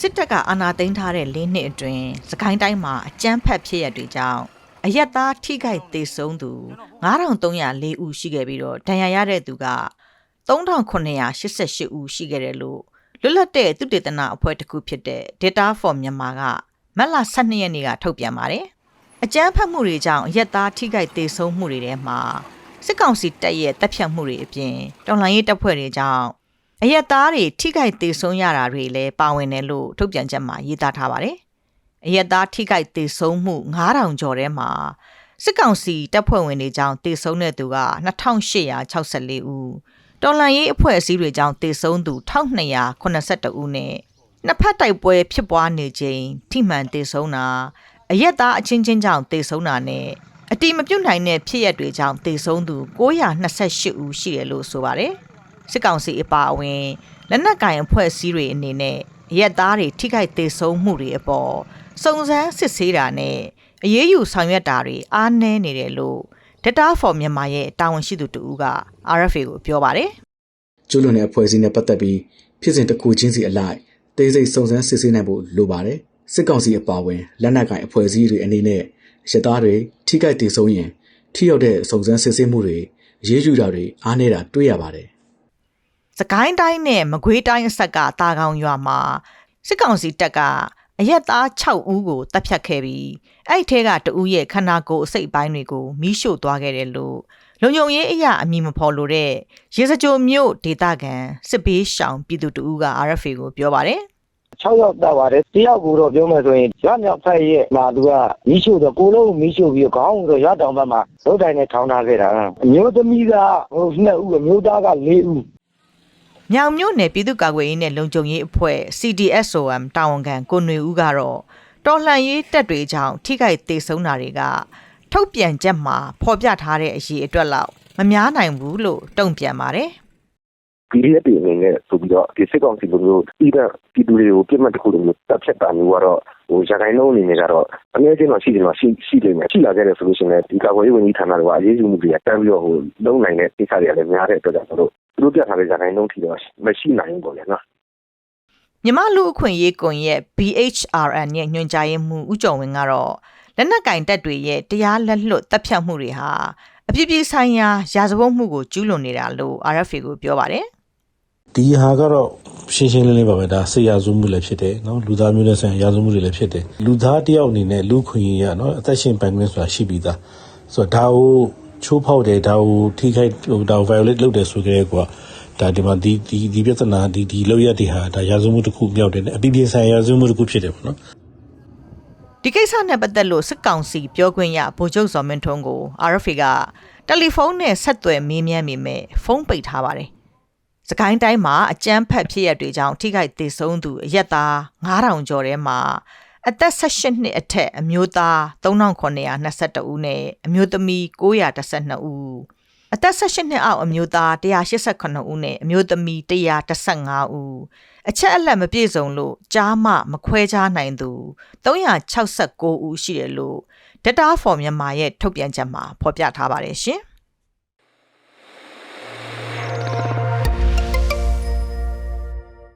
စစ်တပ်ကအာဏာသိမ်းထားတဲ့၄နှစ်အတွင်းစကိုင်းတိုင်းမှာအကြမ်းဖက်ဖြစ်ရတွေကြောင့်အရက်သားထိခိုက်သေဆုံးသူ9304ဦးရှိခဲ့ပြီးတော့ဒဏ်ရာရတဲ့သူက3988ဦးရှိခဲ့တယ်လို့လွတ်လပ်တဲ့သုတေသနအဖွဲ့တစ်ခုဖြစ်တဲ့ Data for Myanmar ကမတ်လ12ရက်နေ့ကထုတ်ပြန်ပါတယ်။အကြမ်းဖက်မှုတွေကြောင့်အရက်သားထိခိုက်သေဆုံးမှုတွေထဲမှာစစ်ကောင်စီတပ်ရဲ့တပ်ဖြတ်မှုတွေအပြင်တော်လှန်ရေးတပ်ဖွဲ့တွေကြောင့် အရက်သားတွေထိခိုက်သေဆုံးရတာတွေလည်းပါဝင်တယ်လို့ထုတ်ပြန်ချက်မှာရေးသားထားပါတယ်။အရက်သားထိခိုက်သေဆုံးမှု9000ကျော်ထဲမှာစစ်ကောင်စီတပ်ဖွဲ့ဝင်တွေကြောင့်သေဆုံးတဲ့သူက2864ဦးတော်လန်ရေးအဖွဲ့အစည်းတွေကြောင့်သေဆုံးသူ1282ဦးနဲ့နှစ်ဖက်တိုက်ပွဲဖြစ်ပွားနေချိန်ထိမှန်သေဆုံးတာအရက်သားအချင်းချင်းကြောင့်သေဆုံးတာနဲ့အတိမပြုတ်နိုင်တဲ့ဖြစ်ရပ်တွေကြောင့်သေဆုံးသူ928ဦးရှိတယ်လို့ဆိုပါတယ် စစ်ကောင်စီအပါအဝင်လက်နက်ကင်အဖွဲ့အစည်းတွေအနေနဲ့အရက်သားတွေထိခိုက်သေဆုံးမှုတွေအပေါ်စုံစမ်းစစ်ဆေးတာနဲ့အရေးယူဆောင်ရွက်တာတွေအားနည်းနေတယ်လို့ Data for မြန်မာရဲ့တာဝန်ရှိသူတူက RFA ကိုပြောပါတယ်ကျွလွန်တဲ့အဖွဲ့အစည်းနဲ့ပတ်သက်ပြီးဖြစ်စဉ်တစ်ခုချင်းစီအလိုက်တိတ်ဆိတ်စုံစမ်းစစ်ဆေးနိုင်ဖို့လိုပါတယ်စစ်ကောင်စီအပါအဝင်လက်နက်ကိုင်အဖွဲ့အစည်းတွေအနေနဲ့ရသားတွေထိခိုက်ဒေဆုံးရင်ထိရောက်တဲ့စုံစမ်းစစ်ဆေးမှုတွေရေးယူတာတွေအားနေတာတွေ့ရပါတယ်။ စကိုင်းတိုင်းနဲ့မကွေးတိုင်းအဆက်ကတာကောင်ရွာမှာစစ်ကောင်စီတပ်ကအရက်သား6ဦးကိုတပ်ဖြတ်ခဲ့ပြီးအဲ့ဒီထဲကတဦးရဲ့ခန္ဓာကိုယ်အစိတ်အပိုင်းတွေကိုမီးရှို့သွားခဲ့တယ်လို့လုံခြုံရေးအရာအမည်မဖော်လို့တဲ့ရေစကြိုမြို့ဒေသခံစစ်ဘေးရှောင်ပြည်သူတဦးက RFA ကိုပြောပါတယ်6ယောက်တက်ပါတယ်တယောက်ကိုတော့ပြောမယ်ဆိုရင်ရမြောက်ဖက်ရဲ့မှာသူကမီးရှို့တော့ကိုလုံးမီးရှို့ပြီးခေါင်းဆိုရတောင်ဘက်မှာဒုတ်တိုင်နဲ့ထောင်းထားခဲ့တာအမျိုးသမီးကဟို2ဦးအမျိုးသားက4ဦး။ မြောင်မြို့နယ်ပြည်သူ့ကာကွယ်ရေးနဲ့လုံခြုံရေးအဖွဲ့ CDSOM တာဝန်ခံကိုຫນွေဦးကတော့တော်လှန်ရေးတပ်တွေကြောင့်ထိခိုက်ဒေဆုံးတာတွေကထုတ်ပြန်ချက်မှာဖော်ပြထားတဲ့အရေးအတွက်လောက်မများနိုင်ဘူးလို့တုံ့ပြန်ပါတယ်။ဒီရက်တွေအနေနဲ့ဆိုပြီးတော့ဒီစစ်ကောင်စီလိုမျိုးပြည်တဲ့ပြည်သူတွေကိုပြစ်မှတ်တစ်ခုလိုမျိုးတပ်ဖြတ်တာမျိုးကတော့ဟိုရခိုင်နှုန်းအနေနဲ့ကတော့အများကြီးတော့ရှိတယ်မှာရှိရှိနေမယ်ရှိလာခဲ့တယ်ဆိုလို့ရှိရင်လည်းဒီကာကွယ်ရေးဝန်ကြီးဌာနတွေကအရေးယူမှုတွေကတန်းပြီးတော့ဟိုလုံးနိုင်တဲ့ကိစ္စတွေကလည်းများတဲ့အတွက်ကြောင့်တို့သူ တို့ပြထားတဲ့ရခိုင်နှုန်းထီတော့မရှိနိုင်ဘူးပေါ့လေနော်မြမလူအခွင့်ရေးကွန်ရက် BHRN ရဲ့ညွှန်ကြားရေးမှူးဦးကျော်ဝင်းကတော့လက်နက်ကင်တပ်တွေရဲ့တရားလက်လွတ်တပ်ဖြတ်မှုတွေဟာအပြစ်ပြေဆိုင်ရာရာဇဝတ်မှုကိုကျူးလွန်နေတာလို့ RFA ကိုပြောပါတယ်ဒီဟာကတော့ရှင်းရှင်းလင်းလင်းပါပဲဒါဆေးရစုမှုလည်းဖြစ်တယ်နော်လူသားမျိုးနဲ့ဆိုင်ရာရာဇမှုတွေလည်းဖြစ်တယ်လူသားတယောက်အနေနဲ့လူခွင့်ရနော်အသက်ရှင်ပိုင်ခွင့်ဆိုတာရှိပြီးသားဆိုတော့ဒါကို ချိုးဖောက်တယ်ဒါကိုထိခိုက်ဟိုဒါကို violate လုပ်တယ်ဆိုကြတဲ့ကွာဒါဒီမှာဒီဒီဒီပြဿနာဒီဒီလောက်ရတဲ့ဟာဒါရာဇမှုတစ်ခုမြောက်တယ်အပြည့်ပြည့်ဆိုင်ရာရာဇမှုတစ်ခုဖြစ်တယ်ပေါ့နော်ဒီကိစ္စနဲ့ပတ်သက်လို့စစ်ကောင်စီပြောခွင့်ရဗိုလ်ချုပ်စော်မင်းထွန်းကို RFA ကတယ်လီဖုန်းနဲ့ဆက်သွယ်မေးမြန်းမိမဲ့ဖုန်းပိတ်ထားပါတယ်။စကိုင်းတိုင်းမှာအကြမ်းဖက်ဖြစ်ရတွေကြောင့်ထိခိုက်ဒေဆုံးသူအရက်သား9000ကျော်ထဲမှာ အသက်18နှစ်အထက်အမျိုးသား3922ဦးနဲ့အမျိုးသမီး912ဦးအသက်18နှစ်အောက်အမျိုးသား189ဦးနဲ့အမျိုးသမီး115ဦးအချက်အလက်မပြည့်စုံလို့ကြားမမခွဲခြားနိုင်သူ369ဦးရှိတယ်လို့ Data for မြန်မာရဲ့ထုတ်ပြန်ချက်မှာဖော်ပြထားပါတယ်ရှင်။